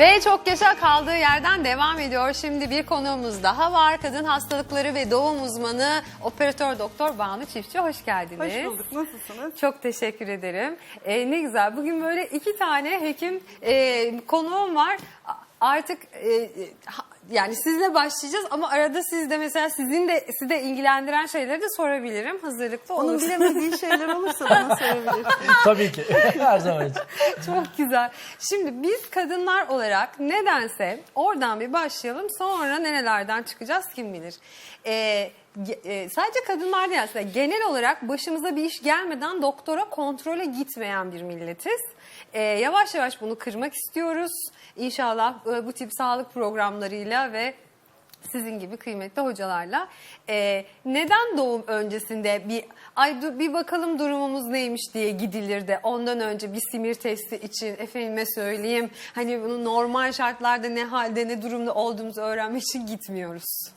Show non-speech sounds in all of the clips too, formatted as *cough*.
Ve çok yaşa kaldığı yerden devam ediyor. Şimdi bir konuğumuz daha var. Kadın hastalıkları ve doğum uzmanı operatör doktor Banu Çiftçi. Hoş geldiniz. Hoş bulduk. Nasılsınız? Çok teşekkür ederim. Ee, ne güzel. Bugün böyle iki tane hekim e, konuğum var. Artık e, e, yani sizle başlayacağız ama arada siz de mesela sizin de sizi de ilgilendiren şeyleri de sorabilirim. Hazırlıklı Onun olursunuz. bilemediği şeyler olursa bana *laughs* sorabilirsiniz. Tabii ki. *laughs* Her zaman için. Çok güzel. Şimdi biz kadınlar olarak nedense oradan bir başlayalım. Sonra nerelerden çıkacağız kim bilir. Ee, e, sadece kadınlar değil aslında genel olarak başımıza bir iş gelmeden doktora kontrole gitmeyen bir milletiz. Ee, yavaş yavaş bunu kırmak istiyoruz. İnşallah e, bu tip sağlık programlarıyla ve sizin gibi kıymetli hocalarla Ee, neden doğum öncesinde bir ay dur- bir bakalım durumumuz neymiş diye gidilir de ondan önce bir simir testi için efendime söyleyeyim hani bunu normal şartlarda ne halde ne durumda olduğumuzu öğrenmek için gitmiyoruz.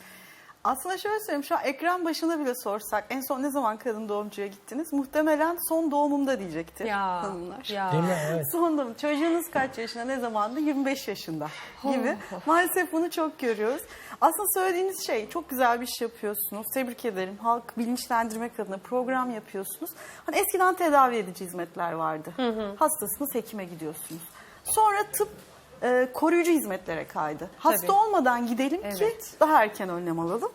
Aslında şöyle söyleyeyim şu an ekran başına bile sorsak en son ne zaman kadın doğumcuya gittiniz? Muhtemelen son doğumumda diyecektir Ya, hanımlar. ya. Değil mi? Evet. Son doğum. Çocuğunuz kaç yaşında ne zamandı? 25 yaşında gibi. Maalesef bunu çok görüyoruz. Aslında söylediğiniz şey çok güzel bir iş yapıyorsunuz. Tebrik ederim. Halk bilinçlendirmek adına program yapıyorsunuz. Hani eskiden tedavi edici hizmetler vardı. Hastasınız hekime gidiyorsunuz. Sonra tıp e, koruyucu hizmetlere kaydı. Hasta Tabii. olmadan gidelim ki Evet. daha erken önlem alalım.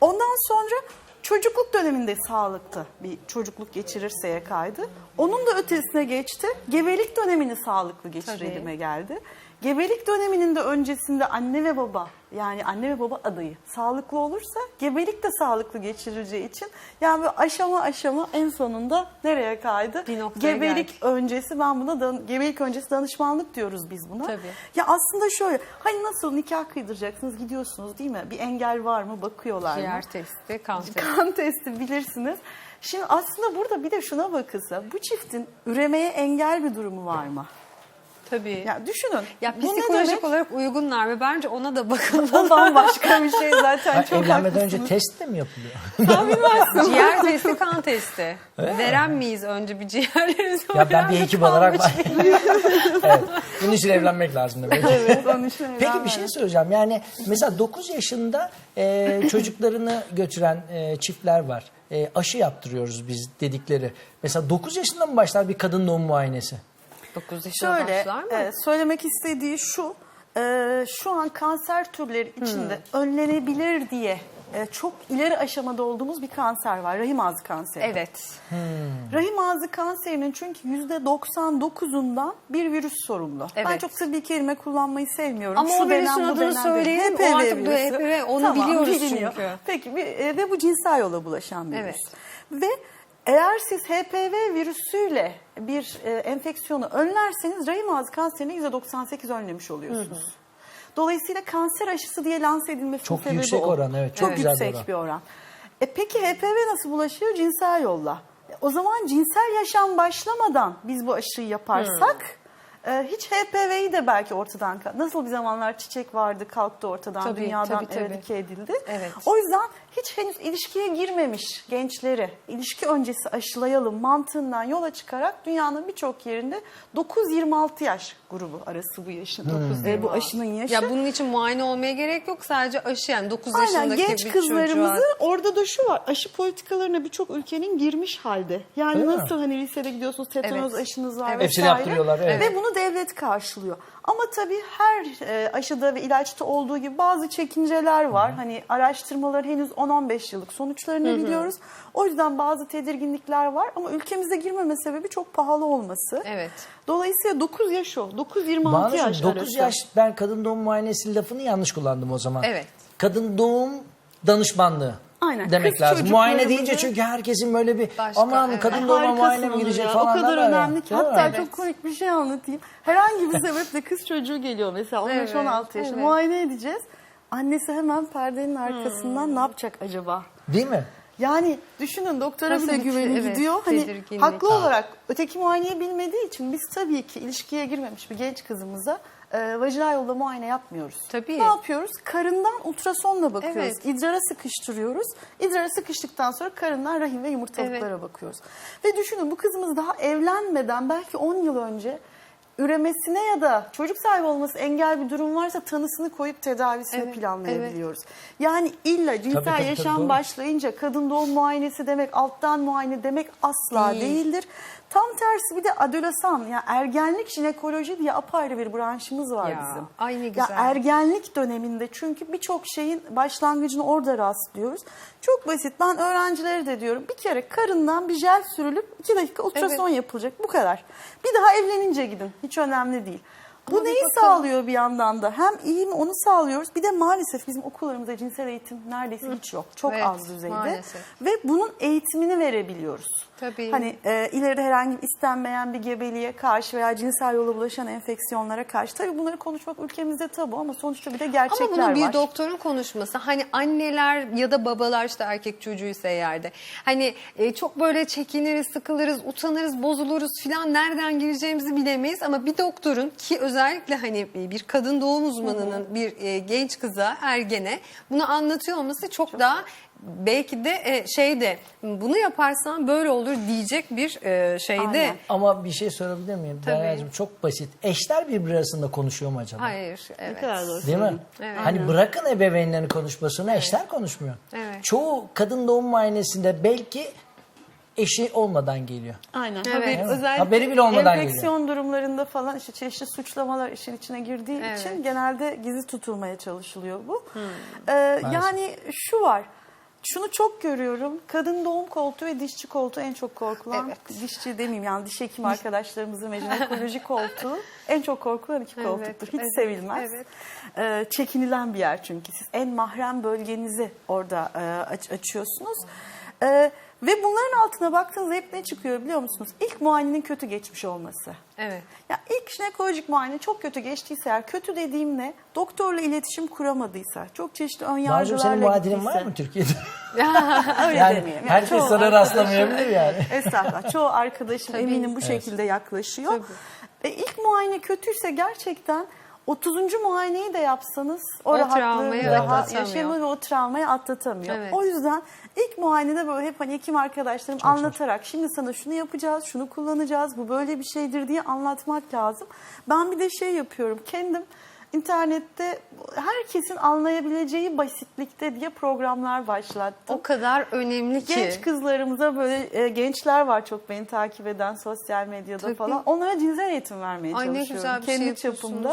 Ondan sonra çocukluk döneminde sağlıkta bir çocukluk geçirirseye kaydı. Onun da ötesine geçti. Gebelik dönemini sağlıklı geçirelim'e geldi. Gebelik döneminin de öncesinde anne ve baba yani anne ve baba adayı sağlıklı olursa gebelik de sağlıklı geçirileceği için yani böyle aşama aşama en sonunda nereye kaydı? Bir noktaya Gebelik geldik. öncesi ben buna dan- gebelik öncesi danışmanlık diyoruz biz buna. Tabii. Ya aslında şöyle hani nasıl nikah kıydıracaksınız gidiyorsunuz değil mi? Bir engel var mı bakıyorlar mı? Ciğer testi, kan testi. Kan testi bilirsiniz. Şimdi aslında burada bir de şuna bakılsa bu çiftin üremeye engel bir durumu var mı? Tabii. Ya düşünün. Ya bu psikolojik demek? olarak uygunlar ve bence ona da. O *laughs* bambaşka bir şey zaten Ha, çok evlenmeden haklısınız. önce test de mi yapılıyor? *laughs* Ciğer *laughs* testi, kan testi. Veren miyiz önce bir ciğerlerimizi? ya ben bir kan olarak evet. Bunun için evlenmek lazım demek. Evet, onun için Peki bir şey söyleyeceğim. Yani mesela 9 yaşında e, çocuklarını götüren e, çiftler var. E, aşı yaptırıyoruz biz dedikleri. Mesela 9 yaşında mı başlar bir kadın doğum muayenesi? 9 yaşında Şöyle başlar mı? e, söylemek istediği şu. e, şu an kanser türleri içinde Hmm. önlenebilir diye e, çok ileri aşamada olduğumuz bir kanser var. Rahim ağzı kanseri. Evet. Rahim ağzı kanserinin çünkü %99'undan bir virüs sorumlu. Ben Evet. çok tıbbi kelime kullanmayı sevmiyorum. Ama o virüsün denen, bu adını söyleyelim. O HPV artık bu virüsü. HPV, onu biliyoruz biliniyor. çünkü. Peki bir- e, ve bu cinsel yola bulaşan bir Evet. virüs. Ve eğer siz HPV virüsüyle bir e, enfeksiyonu önlerseniz rahim ağzı kanserini %98 önlemiş oluyorsunuz. Dolayısıyla kanser aşısı diye lanse edilmesinin Çok sebebi yüksek o. oran, evet, çok bir yüksek oran. bir oran. E peki HPV nasıl bulaşıyor? Cinsel yolla. E, O zaman cinsel yaşam başlamadan biz bu aşıyı yaparsak Hmm. e, hiç HPV'yi de belki ortadan nasıl bir zamanlar çiçek vardı kalktı ortadan Tabii, dünyadan tabii, tabii. eradike edildi. Evet. O yüzden hiç henüz ilişkiye girmemiş gençleri ilişki öncesi aşılayalım mantığından yola çıkarak dünyanın birçok yerinde 9-26 yaş grubu arası bu yaşın. E, bu aşının yaşı. Ya bunun için muayene olmaya gerek yok. Sadece aşı yani 9 Aynen yaşındaki genç bir kızlarımızı çocuğa. orada da şu var aşı politikalarına birçok ülkenin girmiş halde. Yani Öyle mi? nasıl hani lisede gidiyorsunuz tetanoz Evet. aşınız var Evet. Hepsini vesaire. yaptırıyorlar, evet. Ve bunu devlet karşılıyor. Ama tabii her e, aşıda ve ilaçta olduğu gibi bazı çekinceler var. Hani araştırmaların henüz 10-15 yıllık sonuçlarını biliyoruz. O yüzden bazı tedirginlikler var ama ülkemize girmeme sebebi çok pahalı olması. Evet. Dolayısıyla 9 yaş o. 9-26 Banu'cum, yaş 9 arası. yaş ben kadın doğum muayenesi lafını yanlış kullandım o zaman. Evet. Kadın doğum danışmanlığı. Aynen, Demek kız lazım. Muayene deyince çünkü herkesin böyle bir Başka, aman evet. kadın doğuma muayene mi gidecek ya. falan. O kadar önemli ki. Hatta Evet. çok komik bir şey anlatayım. Herhangi bir *laughs* sebeple kız çocuğu geliyor mesela 15-16 yaşında. evet. Muayene edeceğiz. Annesi hemen perdenin arkasından ne yapacak acaba? Değil mi? Yani düşünün doktora bile Tabii ki, güveni evet, gidiyor. Hani tedirginlik. haklı olarak öteki muayeneyi bilmediği için biz tabii ki ilişkiye girmemiş bir genç kızımıza e, vajinal yolda muayene yapmıyoruz. Tabii. Ne yapıyoruz? Karından ultrasonla bakıyoruz. Evet. İdrara sıkıştırıyoruz. İdrara sıkıştıktan sonra karından rahim ve yumurtalıklara bakıyoruz. Ve düşünün bu kızımız daha evlenmeden belki 10 yıl önce üremesine ya da çocuk sahibi olması engel bir durum varsa tanısını koyup tedavisini Evet, planlayabiliyoruz. Yani illa cinsel Tabii, tabii, tabii, yaşam doğru. başlayınca kadın doğum muayenesi demek, alttan muayene demek asla Değil. değildir. Tam tersi bir de adolesan yani ergenlik jinekoloji diye apayrı bir branşımız var Ya, bizim. ay ne Ya güzel. ergenlik döneminde çünkü birçok şeyin başlangıcını orada rastlıyoruz. Çok basit. Ben öğrencilere de diyorum bir kere karından bir jel sürülüp iki dakika ultrason yapılacak. Bu kadar. Bir daha evlenince gidin. Hiç önemli değil. Bu Ama neyi bakalım. sağlıyor bir yandan da? Hem iyi mi onu sağlıyoruz. Bir de maalesef bizim okullarımızda cinsel eğitim neredeyse hiç yok. Çok Evet, az düzeyde. maalesef. Ve bunun eğitimini verebiliyoruz. Tabii. Hani e, ileride herhangi istenmeyen bir gebeliğe karşı veya cinsel yola bulaşan enfeksiyonlara karşı. Tabii bunları konuşmak ülkemizde tabu ama sonuçta bir de gerçekler Ama bunu bir var. doktorun konuşması hani anneler ya da babalar işte erkek çocuğuysa eğer de hani e, çok böyle çekiniriz, sıkılırız, utanırız, bozuluruz filan nereden gireceğimizi bilemeyiz ama bir doktorun ki özellikle hani bir kadın doğum uzmanının bir e, genç kıza, ergene bunu anlatıyor olması çok, daha belki de e, şeyde bunu yaparsan böyle olur diyecek bir e, şeyde. Aynen. Ama bir şey sorabilir miyim? Tabii. Çok basit. Eşler birbiri arasında konuşuyor mu acaba? Hayır, evet. kadar doğru. Değil mi? Evet. Hani bırakın ebeveynlerin konuşmasını eşler konuşmuyor. Evet. Çoğu kadın doğum muayenesinde belki eşi olmadan geliyor. Aynen. Evet. Haberi, Evet. özellikle Haberi bile olmadan enfeksiyon durumlarında falan işte çeşitli suçlamalar işin içine girdiği Evet. için genelde gizli tutulmaya çalışılıyor bu. Hmm. Ee, yani şu var. Şunu çok görüyorum. Kadın doğum koltuğu ve dişçi koltuğu en çok korkulan. Evet. Dişçi demeyeyim yani diş hekim arkadaşlarımızın ve jinekoloji *laughs* koltuğu en çok korkulan iki Evet, koltuktur. Hiç evet, sevilmez. evet. Ee, çekinilen bir yer çünkü. Siz en mahrem bölgenizi orada e, aç- açıyorsunuz. Ee, ve bunların altına baktığınızda hep ne çıkıyor biliyor musunuz? İlk muayenenin kötü geçmiş olması. Evet. Ya ilk jinekolojik muayene çok kötü geçtiyse eğer kötü dediğim ne? Doktorla iletişim kuramadıysa, çok çeşitli ön Barcığım yargılarla senin muadilin var mı Türkiye'de? *laughs* Öyle yani demeyelim. Yani herkes çoğu sana arkadaşım- rastlamayabilir yani. *laughs* Estağfurullah. Çoğu arkadaşım Tabii. eminim bu şekilde yaklaşıyor. Tabii. E, ilk muayene kötüyse gerçekten 30. muayeneyi de yapsanız o, O rahatlığı atlatamıyor. yaşayamıyor ve o travmayı atlatamıyor. Evet. O yüzden ilk muayenede böyle hep hani hekim arkadaşlarım anlatarak şimdi sana şunu yapacağız, şunu kullanacağız, bu böyle bir şeydir diye anlatmak lazım. Ben bir de şey yapıyorum kendim internette herkesin anlayabileceği basitlikte diye programlar başlattım. O kadar önemli ki. Genç kızlarımıza böyle e, gençler var çok beni takip eden sosyal medyada Tabii. falan. Onlara cinsel eğitim vermeye Ay ne çalışıyorum. güzel bir şey Kendi yapıyorsunuz.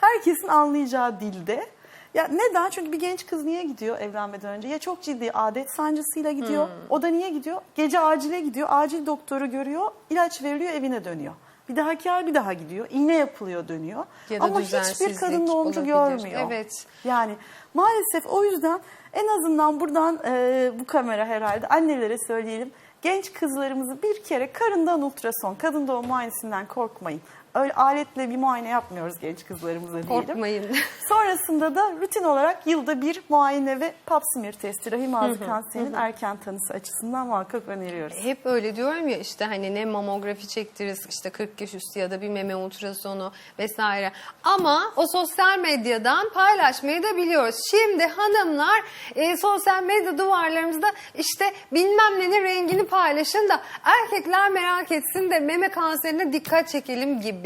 Herkesin anlayacağı dilde. Ya neden? Çünkü bir genç kız niye gidiyor evlenmeden önce? Ya çok ciddi adet sancısıyla gidiyor. Hmm. O da niye gidiyor? Gece acile gidiyor. Acil doktoru görüyor. ilaç veriliyor evine dönüyor. Bir dahaki ay bir daha gidiyor. İğne yapılıyor dönüyor. Ya Ama hiçbir kadın doğumcu olabilir. görmüyor. Evet. Yani maalesef o yüzden en azından buradan e, bu kamera herhalde annelere söyleyelim. Genç kızlarımızı bir kere karından ultrason, kadın doğum muayenesinden korkmayın. Öyle aletle bir muayene yapmıyoruz genç kızlarımıza diyelim. Korkmayın. *laughs* Sonrasında da rutin olarak yılda bir muayene ve pap smear testi rahim ağzı kanserinin erken tanısı açısından muhakkak öneriyoruz. Hep öyle diyorum ya işte hani ne mamografi çektiririz işte 40 yaş üstü ya da bir meme ultrasonu vesaire. Ama o sosyal medyadan paylaşmayı da biliyoruz. Şimdi hanımlar e, sosyal medya duvarlarımızda işte bilmem nenin rengini paylaşın da erkekler merak etsin de meme kanserine dikkat çekelim gibi.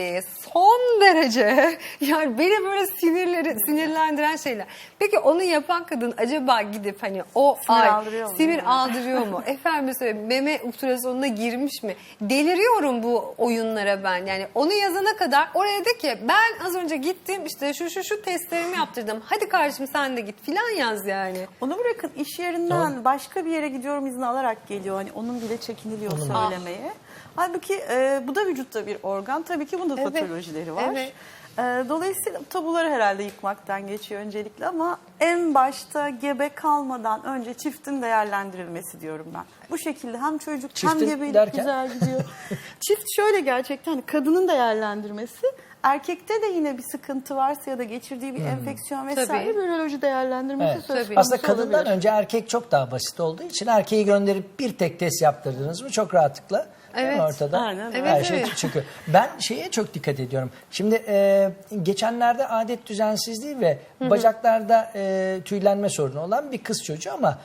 Son derece *laughs* yani beni böyle sinirleri sinirlendiren şeyler. Peki onu yapan kadın acaba gidip hani o Sinir ay aldırıyor mu? sinir aldırıyor mu? *laughs* Efendim söyleyeyim meme ultrasonuna girmiş mi? Deliriyorum bu oyunlara ben. Yani onu yazana kadar oraya de ki ben az önce gittim işte şu şu şu testlerimi yaptırdım. Hadi kardeşim sen de git filan yaz yani. Onu bırakın iş yerinden başka bir yere gidiyorum izni alarak geliyor. Hani onun bile çekiniliyor söylemeye. Halbuki e, bu da vücutta bir organ. Tabii ki bunun da Evet. patolojileri var. Evet. E, dolayısıyla tabuları herhalde yıkmaktan geçiyor öncelikle ama en başta gebe kalmadan önce çiftin değerlendirilmesi diyorum ben. Bu şekilde hem çocuk Çiftin hem gebelik derken? güzel gidiyor. *laughs* Çift şöyle gerçekten hani kadının değerlendirmesi Erkekte de yine bir sıkıntı varsa ya da geçirdiği bir enfeksiyon vesaire Tabii. biyoloji değerlendirmesi Evet. söz Tabii. konusu Aslında kadından olabilir. önce erkek çok daha basit olduğu için erkeği gönderip bir tek test yaptırdınız mı çok rahatlıkla Evet. ortada Aynen öyle. her Evet, şey evet. çıkıyor. Ben şeye çok dikkat ediyorum. Şimdi e, geçenlerde adet düzensizliği ve bacaklarda e, tüylenme sorunu olan bir kız çocuğu ama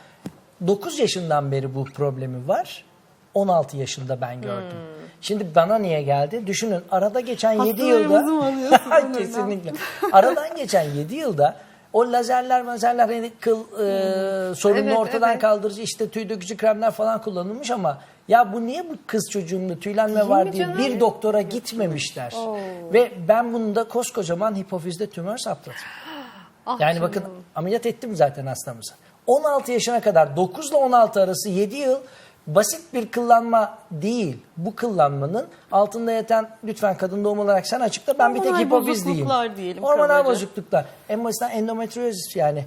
9 yaşından beri bu problemi var. 16 yaşında ben gördüm. Şimdi bana niye geldi? Düşünün arada geçen 7 Hastalarımızı mı yılda *laughs* kesinlikle. Aradan geçen 7 yılda o lazerler mazerler hani kıl e, sorununu Evet, ortadan evet. kaldırıcı işte tüy dökücü kremler falan kullanılmış ama ya bu niye bu kız çocuğunda tüylenme var diye canım? bir doktora gitmemişler. Ve ben bunu da koskocaman hipofizde tümör saptadım. *gasps* Ah Yani canım. bakın ameliyat ettim zaten hastamızı. 16 yaşına kadar 9 ile 16 arası 7 yıl basit bir kıllanma değil. Bu kıllanmanın altında yatan lütfen kadın doğum olarak sen açıkla ben bir tek Hormonal hipofiz diyeyim. bozukluklar diyelim Hormonal bozukluklar. En basitinden endometriozis yani.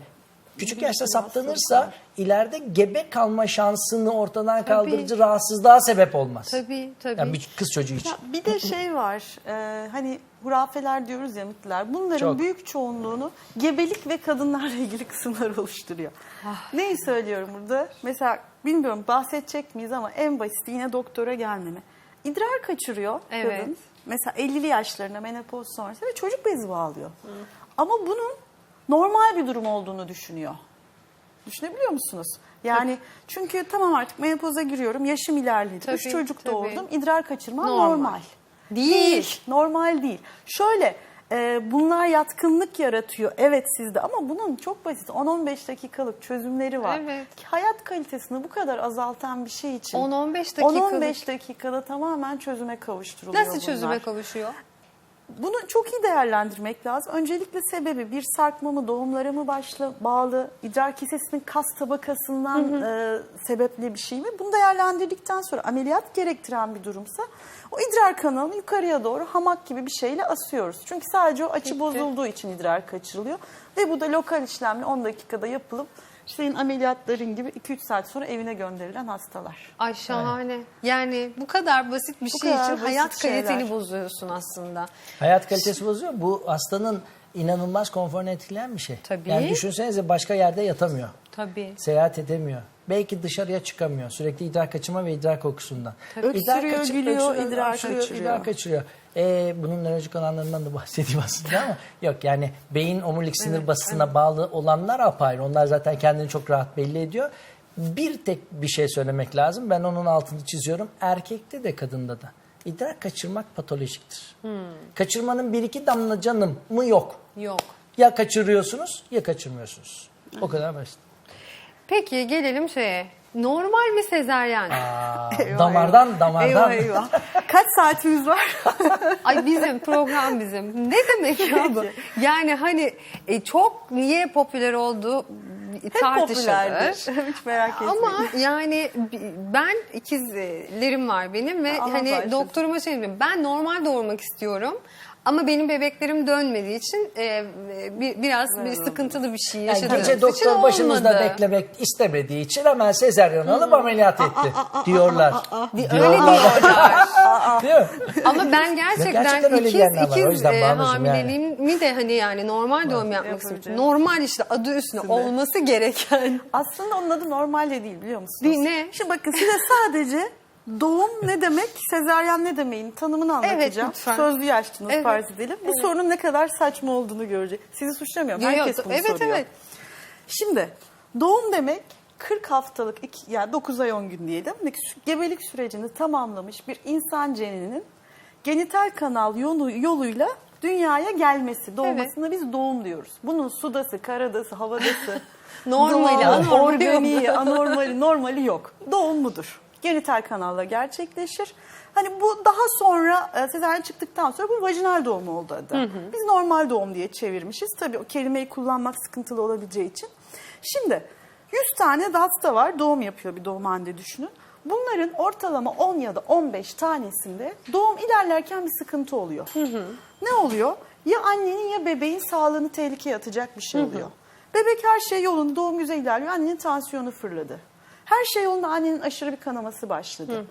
Küçük yaşta saptanırsa ileride gebe kalma şansını ortadan kaldırıcı rahatsızlığa sebep olmaz. Tabii tabii. Yani bir kız çocuğu için. Ya bir de şey var, e, hani hurafeler diyoruz ya mitler. Bunların Çok. büyük çoğunluğunu gebelik ve kadınlarla ilgili *laughs* kısımlar oluşturuyor. Neyi söylüyorum burada? Mesela bilmiyorum bahsedecek miyiz ama en basiti yine doktora gelmeme. İdrar kaçırıyor Evet. kadın. Mesela 50'li yaşlarında menopoz sonrası ve çocuk bezi bağlıyor. Ama bunun normal bir durum olduğunu düşünüyor. Düşünebiliyor musunuz? Yani çünkü tamam artık menopoza giriyorum, yaşım ilerledi, üç Tabii, çocuk tabii. doğurdum, idrar kaçırmam Normal. normal. Değil. Normal değil. Şöyle e, bunlar yatkınlık yaratıyor evet sizde ama bunun çok basit 10-15 dakikalık çözümleri var. Evet. Hayat kalitesini bu kadar azaltan bir şey için 10-15 dakikalık. 10-15 dakikada tamamen çözüme kavuşturuluyor Nasıl çözüme bunlar. kavuşuyor? Bunu çok iyi değerlendirmek lazım. Öncelikle sebebi bir sarkma mı, doğumlara mı başla, bağlı, idrar kesesinin kas tabakasından e, sebepli bir şey mi? Bunu değerlendirdikten sonra ameliyat gerektiren bir durumsa o idrar kanalını yukarıya doğru hamak gibi bir şeyle asıyoruz. Çünkü sadece o açı bozulduğu için idrar kaçırılıyor. Ve bu da lokal işlemle 10 dakikada yapılıp senin ameliyatların gibi 2-3 saat sonra evine gönderilen hastalar. Ay şahane. Yani bu kadar basit bir Bu şey kadar için basit hayat kaliteni şeyler. bozuyorsun aslında. Hayat kalitesi bozuyor. Bu hastanın inanılmaz konforunu etkileyen bir şey. Tabii. Yani düşünsenize başka yerde yatamıyor. Tabii. Seyahat edemiyor. Belki dışarıya çıkamıyor. Sürekli idrar kaçırma ve idrar kokusundan. Öksürüyor, gülüyor, idrar kaçırıyor. idrar kaçırıyor. Ee, bunun nörolojik olanlarından da bahsedeyim aslında ama *laughs* yok yani beyin omurilik sinir basısına bağlı olanlar apayrı. Onlar zaten kendini çok rahat belli ediyor. Bir tek bir şey söylemek lazım. Ben onun altını çiziyorum. Erkekte de kadında da. İdrar kaçırmak patolojiktir. Hmm. Kaçırmanın bir iki damla canım mı yok. Yok. Ya kaçırıyorsunuz ya kaçırmıyorsunuz. O kadar basit. Peki gelelim şeye. Normal mi sezeryen? Aa, Eyvah, damardan damardan. Eyvah eyvah. Kaç saatimiz var? *laughs* Ay bizim program bizim. Ne demek ya bu? Yani hani e, çok niye popüler oldu Hep tartışılır. *laughs* Hiç merak etmeyin. Ama yani ben ikizlerim var benim ve Allah hani doktoruma şey diyorum. Ben normal doğurmak istiyorum. Ama benim bebeklerim dönmediği için e, bir, biraz bir sıkıntılı bir şey Yani yaşadığım gece için doktor başımızda olmadı. beklemek istemediği için hemen sezeryan alıp ameliyat etti diyorlar. Di- Öyle diyorlar. *laughs* Değil mi? Ama ben gerçekten, Gerçekten öyle ikiz, diyenler var. O ikiz yüzden e, Banu'cum yani. hamileliğimi de hani yani normal doğum yapmak istiyorum. Normal işte adı üstüne olması gereken. Aslında onun adı normal de değil biliyor musunuz? Değil, ne? Şimdi bakın size sadece doğum ne demek, sezaryen ne demeyin tanımını anlatacağım. lütfen. Sözlüğü açtınız Evet, farz edelim. Bu sorunun ne kadar saçma olduğunu görecek. Sizi suçlamıyorum. Yok, Herkes bunu Evet, soruyor. evet. Şimdi doğum demek 40 haftalık, iki, yani 9 ay 10 gün diyelim. Sü- Gebelik sürecini tamamlamış bir insan ceninin genital kanal yolu, yoluyla dünyaya gelmesi, doğmasına biz doğum diyoruz. Bunun sudası, karadası, havadası, *laughs* Normali, doğal, anormali organiği, anormali, normali yok. Doğum budur. Genital kanalla gerçekleşir. Hani bu daha sonra e, sezaryen çıktıktan sonra bu vajinal doğum oldu adı. Biz normal doğum diye çevirmişiz. Tabii o kelimeyi kullanmak sıkıntılı olabileceği için. Şimdi 100 tane de hasta var doğum yapıyor bir doğumhanede düşünün. Bunların ortalama 10 ya da 15 tanesinde doğum ilerlerken bir sıkıntı oluyor. Ne oluyor? Ya annenin ya bebeğin sağlığını tehlikeye atacak bir şey oluyor. Bebek her şey yolunda doğum güzel ilerliyor. Annenin tansiyonu fırladı. Her şey yolunda annenin aşırı bir kanaması başladı.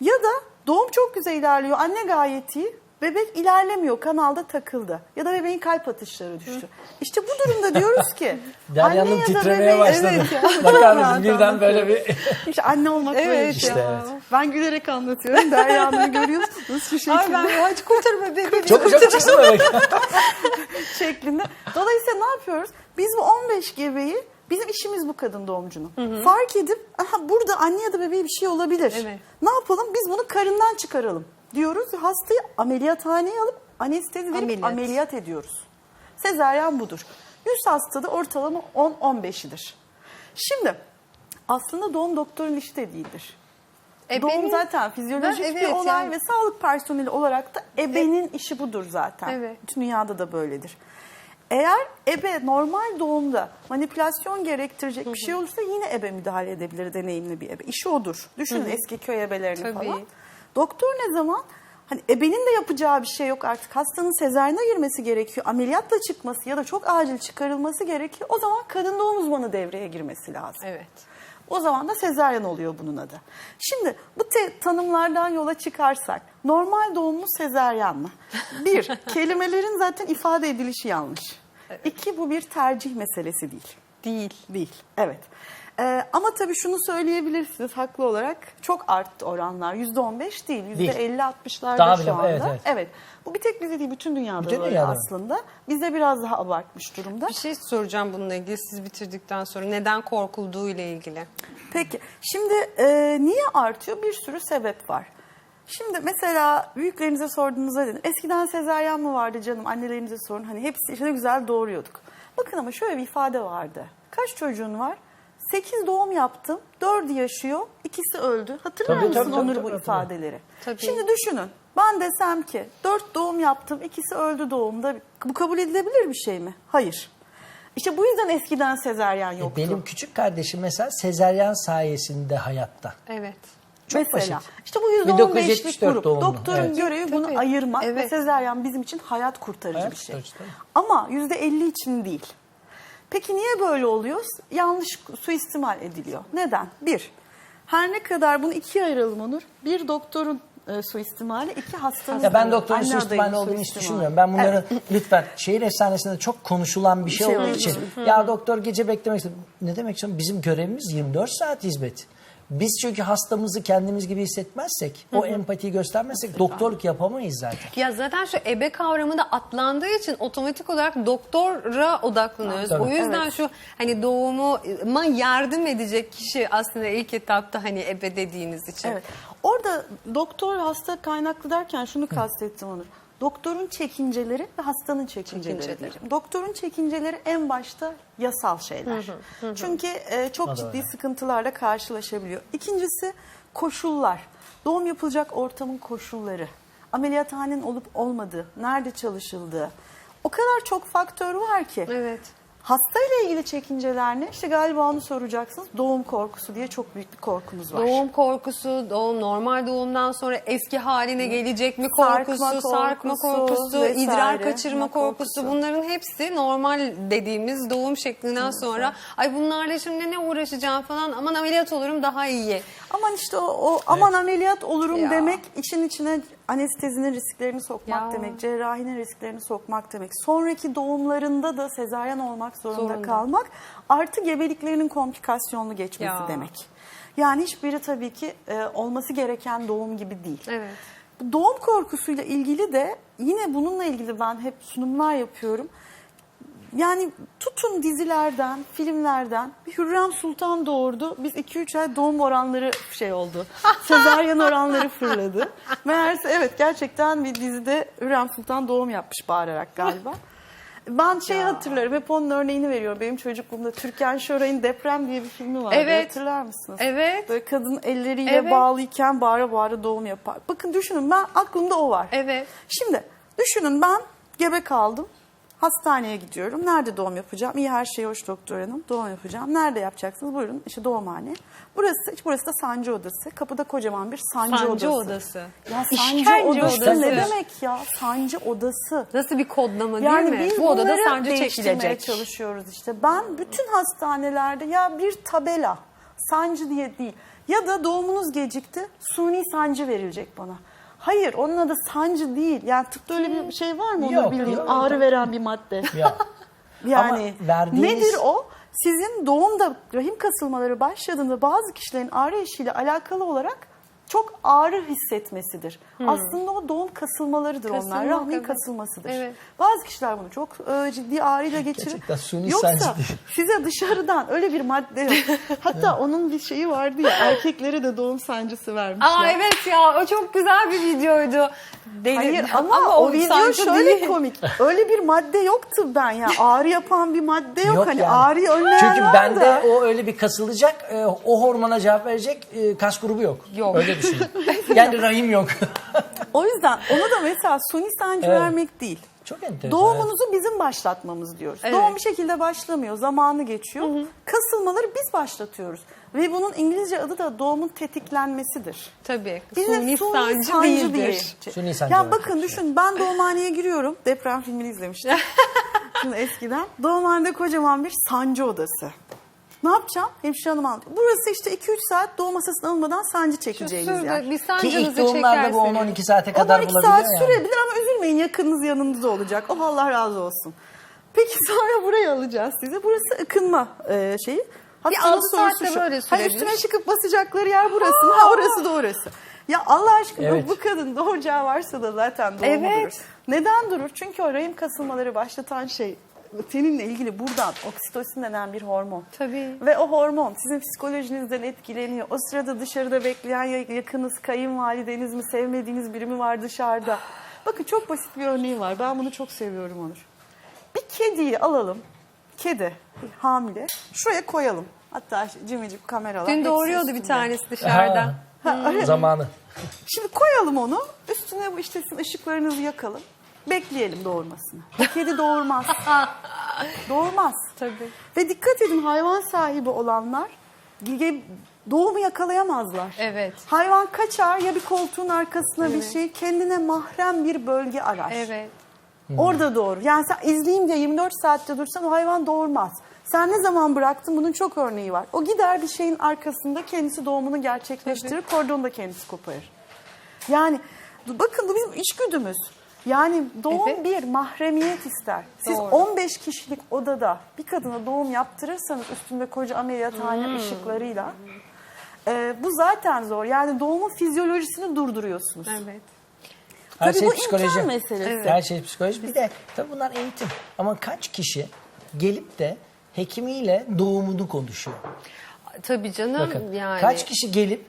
Ya da doğum çok güzel ilerliyor. Anne gayet iyi. Bebek ilerlemiyor. Kanalda takıldı. Ya da bebeğin kalp atışları düştü. İşte bu durumda diyoruz ki *laughs* Derya'nın anne ya da titremeye bebeğin- başladı. Evet ya. *laughs* Bakar mısın Rahat birden böyle bir... *laughs* İşte anne olmak böyle Evet şey. ya. Ben gülerek anlatıyorum. Derya Hanım'ı görüyorsunuz şu şekilde. Ay ben hadi kurtarma bebeğimi. Çok çok çıksın bebek. şeklinde. Dolayısıyla ne yapıyoruz? Biz bu 15 gebeyi Bizim işimiz bu kadın doğumcunun. Fark edip aha burada anne ya da bebeğe bir şey olabilir. Evet. Ne yapalım? Biz bunu karından çıkaralım diyoruz. Hastayı ameliyathaneye alıp anestezi verip Ameliyat. ameliyat, ediyoruz. Sezaryen budur. 100 hastada ortalama 10-15'idir. Şimdi aslında doğum doktorun işi de değildir. Doğum Ebenin- zaten fizyolojik Ben- bir evet, olay yani- ve sağlık personeli olarak da ebenin işi budur zaten. Evet. Bütün dünyada da böyledir. Eğer ebe normal doğumda manipülasyon gerektirecek bir şey olursa yine ebe müdahale edebilir deneyimli bir ebe. İşi odur. Düşünün eski köy ebelerini Tabii. falan. Doktor ne zaman hani ebenin de yapacağı bir şey yok artık hastanın sezarine girmesi gerekiyor. Ameliyatla çıkması ya da çok acil çıkarılması gerekiyor. O zaman kadın doğum uzmanı devreye girmesi lazım. Evet. O zaman da sezaryen oluyor bunun adı. Şimdi bu te- tanımlardan yola çıkarsak normal doğum mu sezaryen mi? Bir, *laughs* kelimelerin zaten ifade edilişi yanlış. İki, bu bir tercih meselesi değil. Değil. Değil, evet. Ee, ama tabii şunu söyleyebilirsiniz haklı olarak çok arttı oranlar. Yüzde on beş değil, yüzde Değil. elli altmışlarda Daha şu anda. evet, evet. Bu bir tek bizde değil, bütün dünyada Bütün böyle dünyada aslında. Bizde biraz daha abartmış durumda. Bir şey soracağım bununla ilgili siz bitirdikten sonra. Neden korkulduğu ile ilgili. Peki şimdi e, niye artıyor? Bir sürü sebep var. Şimdi mesela büyüklerinize sorduğunuzda dedim. Eskiden sezaryen mi vardı canım? Annelerinize sorun. Hani hepsi işte güzel doğuruyorduk. Bakın ama şöyle bir ifade vardı. Kaç çocuğun var? 8 doğum yaptım. 4'ü yaşıyor. ikisi öldü. Hatırlar Tabii, mısın tabii, Onur tabii, bu tabii, ifadeleri? Tabii. Şimdi düşünün. Ben desem ki 4 doğum yaptım. ikisi öldü doğumda. Bu kabul edilebilir bir şey mi? Hayır. İşte bu yüzden eskiden sezaryen yoktu. E, Benim küçük kardeşim mesela sezeryan sayesinde hayatta. Evet. Çok Mesela. basit. İşte bu yüzde 1974 15'lik grup. doğumlu, Doktorun evet. görevi bunu Tabii. ayırmak ve Evet. sezaryen bizim için hayat kurtarıcı Hayat bir şey. kurtarıcı. Ama yüzde 50 için değil. Peki niye böyle oluyor? Yanlış suistimal ediliyor. Neden? Bir, her ne kadar bunu ikiye ayıralım Onur. Bir doktorun e, suistimali, iki hastanın Ya ben doktorun anne suistimal adayının olduğunu hiç suistimali. düşünmüyorum. Ben bunların Evet. lütfen şehir efsanesinde çok konuşulan bir şey, şey olduğu için. Ya doktor gece beklemek. Ne demek istiyorum? Bizim görevimiz 24 saat hizmet. Biz çünkü hastamızı kendimiz gibi hissetmezsek, o empatiyi göstermezsek doktorluk yapamayız zaten. Ya zaten şu ebe kavramı da atlandığı için otomatik olarak doktora odaklanıyoruz. Tabii. O yüzden şu hani doğumuma yardım edecek kişi aslında ilk etapta hani ebe dediğiniz için. Evet. Orada doktor hasta kaynaklı derken şunu kastettim Onur. Doktorun çekinceleri ve hastanın çekinceleri. Çekinceleri. diyeceğim. Doktorun çekinceleri en başta yasal şeyler. Çünkü e, çok da ciddi öyle. sıkıntılarla karşılaşabiliyor. İkincisi koşullar. Doğum yapılacak ortamın koşulları. Ameliyathanenin olup olmadığı, nerede çalışıldığı. O kadar çok faktör var ki. Evet. Hastayla ilgili çekinceler ne? İşte galiba onu soracaksınız. Doğum korkusu diye çok büyük bir korkumuz var. Doğum korkusu, doğum normal doğumdan sonra eski haline gelecek mi Sarkma korkusu, sarkma korkusu korkusu, vesaire, idrar kaçırma korkusu. korkusu bunların hepsi normal dediğimiz doğum şeklinden sonra ay bunlarla şimdi ne uğraşacağım falan aman ameliyat olurum daha iyi. Aman işte o, o aman ameliyat olurum Ya. demek için içine anestezinin risklerini sokmak Ya. demek, cerrahinin risklerini sokmak demek. Sonraki doğumlarında da sezaryen olmak zorunda, Zorunda. kalmak artı gebeliklerinin komplikasyonlu geçmesi Ya. demek. Yani hiçbiri tabii ki e, olması gereken doğum gibi değil. Evet. Bu Doğum korkusuyla ilgili de yine bununla ilgili ben hep sunumlar yapıyorum. Yani tutun dizilerden, filmlerden bir Hürrem Sultan doğurdu. Biz 2-3 ay doğum oranları şey oldu. *laughs* Sezaryen oranları fırladı. Meğerse evet gerçekten bir dizide Hürrem Sultan doğum yapmış bağırarak galiba. *laughs* Ben şey hatırlarım hep onun örneğini veriyorum. Benim çocukluğumda Türkan Şoray'ın Deprem diye bir filmi vardı. Evet. Hatırlar mısınız? Evet. Böyle kadın elleriyle Evet. bağlıyken bağıra bağıra doğum yapar. Bakın düşünün ben aklımda o var. Evet. Şimdi düşünün ben gebe kaldım. Hastaneye gidiyorum. Nerede doğum yapacağım? İyi her şey hoş doktor hanım. Doğum yapacağım. Nerede yapacaksınız? Buyurun işte doğumhane. Burası, burası da sancı odası. Kapıda kocaman bir sancı, Sancı odası. odası. Ya sancı İşkence odası, odası. ne demek ya? Sancı odası. Nasıl bir kodlama Yani değil mi? biz Bu odada sancı çekilecek. çalışıyoruz işte. Ben bütün hastanelerde ya bir tabela sancı diye değil ya da doğumunuz gecikti suni sancı verilecek bana. Hayır onun adı sancı değil. Yani tıpta öyle bir şey var mı? Onu Yok, bildiğin yok. ağrı veren bir madde. *laughs* Ya. Yani Ama verdiğiniz- nedir o? Sizin doğumda rahim kasılmaları başladığında bazı kişilerin ağrı eşiğiyle alakalı olarak çok ağrı hissetmesidir. Aslında o doğum kasılmalarıdır onlar. Kasılmak, Rahmin evet. kasılmasıdır. Evet. Bazı kişiler bunu çok e, ciddi ağrıyla geçirir. Gerçekten suni Yoksa size dışarıdan öyle bir madde yok. *laughs* Hatta onun bir şeyi vardı ya erkeklere de doğum sancısı vermişler. Aa evet ya o çok güzel bir videoydu. Deli- Hayır ama, o video şöyle değil. komik. Öyle bir madde yoktu ben ya. *laughs* Ağrı yapan bir madde yok. hani yani. ağrıyı önleyen Çünkü bende o öyle bir kasılacak, e, o hormona cevap verecek e, kas grubu yok. Yok. Öyle düşünün. *laughs* yani rahim yok. O yüzden onu da mesela suni sancı Evet. vermek değil. Çok enteresan. Doğumunuzu bizim başlatmamız diyoruz. Evet. Doğum bir şekilde başlamıyor, zamanı geçiyor. Kasılmaları biz başlatıyoruz. Ve bunun İngilizce adı da doğumun tetiklenmesidir. Tabii. Bize Suni sancı, değildir. diye. Suni sancı Ya bakın düşün ben doğumhaneye giriyorum. Deprem filmini izlemiştim. *laughs* Şimdi eskiden. Doğumhanede kocaman bir sancı odası. Ne yapacağım? Hemşire hanım anlatıyor. Burası işte 2-3 saat doğum masasına alınmadan sancı çekeceğiniz yer. Bir Ki sancınızı ilk doğumlarda bu çekerseniz. 10-12 saate kadar 12 bulabiliyor saat yani. sürebilir ama üzülmeyin yakınınız yanınızda olacak. Oh Allah razı olsun. Peki *laughs* sonra buraya alacağız sizi. Burası ıkınma e, şeyi. Altı saat de böyle Ha, sürebilir. üstüne çıkıp basacakları yer burası mı? Ha orası da orası. Ya Allah aşkına Evet. bu kadın doğuracağı varsa da zaten doğumu Evet. durur. Neden durur? Çünkü o rahim kasılmaları başlatan şey seninle ilgili buradan oksitosin denen bir hormon. Tabii. Ve o hormon sizin psikolojinizden etkileniyor. O sırada dışarıda bekleyen ya- yakınız, kayınvalideniz mi, sevmediğiniz biri mi var dışarıda? *sighs* Bakın çok basit bir örneği var. Ben bunu çok seviyorum Onur. Bir kediyi alalım. Kedi hamile. Şuraya koyalım. Hatta cimicik kameralar. Dün doğuruyordu bir tanesi dışarıda. Ha, Zamanı. Şimdi koyalım onu. Üstüne bu işte sizin ışıklarınızı yakalım. Bekleyelim doğurmasını. Bu kedi doğurmaz. *laughs* doğurmaz. Tabii. Ve dikkat edin hayvan sahibi olanlar doğumu yakalayamazlar. Evet. Hayvan kaçar ya bir koltuğun arkasına bir şey kendine mahrem bir bölge arar. Evet. Orada doğur. Yani sen izleyeyim diye 24 saatte dursan o hayvan doğurmaz. Sen ne zaman bıraktın bunun çok örneği var. O gider bir şeyin arkasında kendisi doğumunu gerçekleştirir. Kordonu da kendisi koparır. Yani bakın bu bizim içgüdümüz. Yani doğum Evet. bir mahremiyet ister. Siz Doğru. 15 kişilik odada bir kadına doğum yaptırırsanız üstünde koca ameliyathane Hmm. ışıklarıyla e, bu zaten zor. Yani doğumun fizyolojisini durduruyorsunuz. Evet. Her Tabii şey bu psikoloji. imkan meselesi. Her şey psikoloji. Bir de tabii bunlar eğitim. Ama kaç kişi gelip de hekimiyle doğumunu konuşuyor? Tabii canım Bakın yani. kaç kişi gelip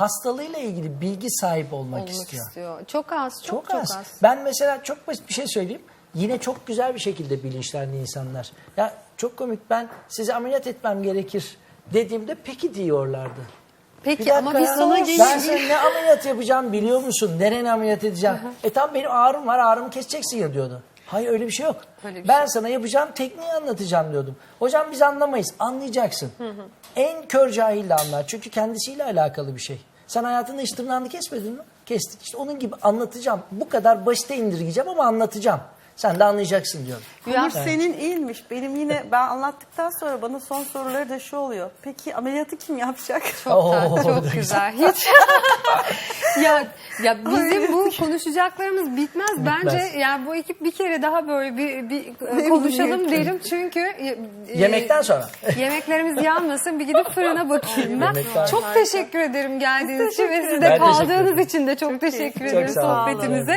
hastalığıyla ilgili bilgi sahibi olmak, olmak istiyor. istiyor. Çok az, çok Çok, az. az. Ben mesela çok basit bir şey söyleyeyim. Yine çok güzel bir şekilde bilinçlendi insanlar. Ya çok komik ben size ameliyat etmem gerekir dediğimde peki diyorlardı. Peki ama ya, sana ben geliyor. senin ne ameliyat yapacağım biliyor musun? Nereye ameliyat edeceğim? e tamam benim ağrım var ağrımı keseceksin ya diyordu. Hayır öyle bir şey yok. Öyle bir ben şey sana yapacağım tekniği anlatacağım diyordum. Hocam biz anlamayız. Anlayacaksın. En kör cahil de anlar. Çünkü kendisiyle alakalı bir şey. Sen hayatında hiç tırnağını kesmedin mi? Kestik. İşte onun gibi anlatacağım. Bu kadar basite indirgeyeceğim ama anlatacağım. Sen de anlayacaksın diyorum. Onur senin iyiymiş. Benim yine ben anlattıktan sonra bana son soruları da şu oluyor. Peki ameliyatı kim yapacak? Çok Oo, tatlı, çok güzel. Hiç. *laughs* ya ya bizim bu konuşacaklarımız bitmez. Bence yani bu ekip bir kere daha böyle bir, bir konuşalım derim çünkü e, e, Yemekten sonra. Yemeklerimiz yanmasın. Bir gidip fırına bakayım ben. Yemekten Çok teşekkür ederim geldiğiniz için ve siz Ben de teşekkür kaldığınız için de çok, teşekkür ederim Çok sağ olun. sohbetimize.